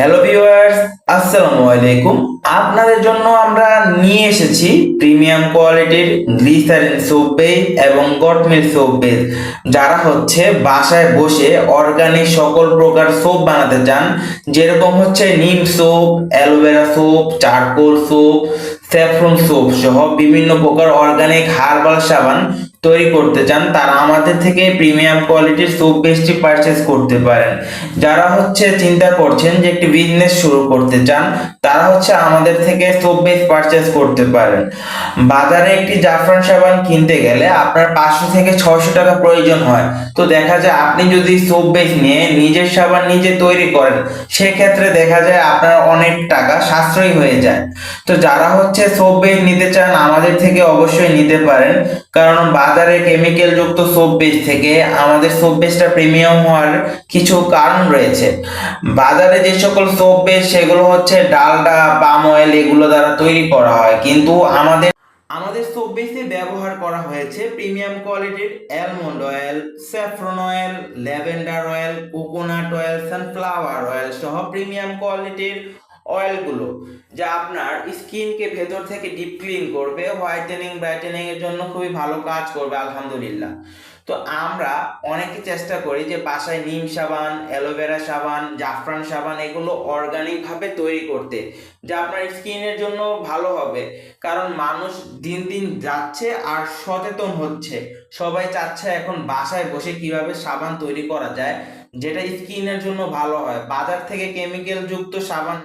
Hello viewers আসসালামু আলাইকুম। আপনাদের জন্য আমরা নিয়ে এসেছি প্রিমিয়াম কোয়ালিটির গ্লিসারিন সোপ বেস এবং গটমিল সোপ বেস যারা হচ্ছে বাসায় বসে অর্গানিক সকল প্রকার সোপ বানাতে চান, যেরকম হচ্ছে neem soap aloe vera soap charcoal soap saffron soap সহ বিভিন্ন প্রকার অর্গানিক হার্বাল সাবান তৈরি করতে চান, তারা আমাদের থেকে প্রিমিয়াম কোয়ালিটির সোপ বেসটি পারচেস করতে পারেন। যারা হচ্ছে চিন্তা করছেন যে একটি বিজনেস শুরু করতে চান, তারা হচ্ছে আমাদের থেকে সোপ বেস পারচেস করতে পারেন। বাজারে একটি জাফরান সাবান কিনতে গেলে আপনার পাঁচশো থেকে ছয়শো টাকা প্রয়োজন হয়। তো দেখা যায় আপনি যদি সোপ বেস নিয়ে নিজের সাবান নিজে তৈরি করেন, সেক্ষেত্রে দেখা যায় আপনার অনেক টাকা সাশ্রয়ী হয়ে যায়। তো যারা হচ্ছে সোপ বেস নিতে চান, আমাদের থেকে অবশ্যই নিতে পারেন। কারণ বাজারে কেমিক্যাল যুক্ত সোপ বেস থেকে আমাদের সোপ বেসটা প্রিমিয়াম হওয়ার কিছু কারণ রয়েছে। বাজারে যে সকল সোপ বেস সেগুলো হচ্ছে ডালডা পাম অয়েল এগুলো দ্বারা তৈরি করা হয়। কিন্তু আমাদের আমাদের সোপ বেসে ব্যবহার করা হয়েছে প্রিমিয়াম কোয়ালিটির almond oil saffron oil lavender oil coconut oil sunflower oil সহ প্রিমিয়াম কোয়ালিটির অয়েলগুলো যা আপনার স্কিনকে ভেতর থেকে ডিপ ক্লিন করবে হোয়াইটেনিং ব্রাইটেনিং এর জন্য খুবই ভালো কাজ করবে, আলহামদুলিল্লাহ। তো আমরা অনেকে চেষ্টা করি যে বাসায় নিম সাবান অ্যালোভেরা সাবান, জাফরান সাবান এগুলো অর্গানিকভাবে তৈরি করতে, যা আপনার স্কিনের জন্য ভালো হবে। কারণ মানুষ দিন দিন যাচ্ছে আর সচেতন হচ্ছে। সবাই চাচ্ছে এখন বাসায় বসে কীভাবে সাবান তৈরি করা যায়, যেটা স্কিনের জন্য ভালো হয়। বাজার থেকে কেমিক্যাল যুক্ত সাবান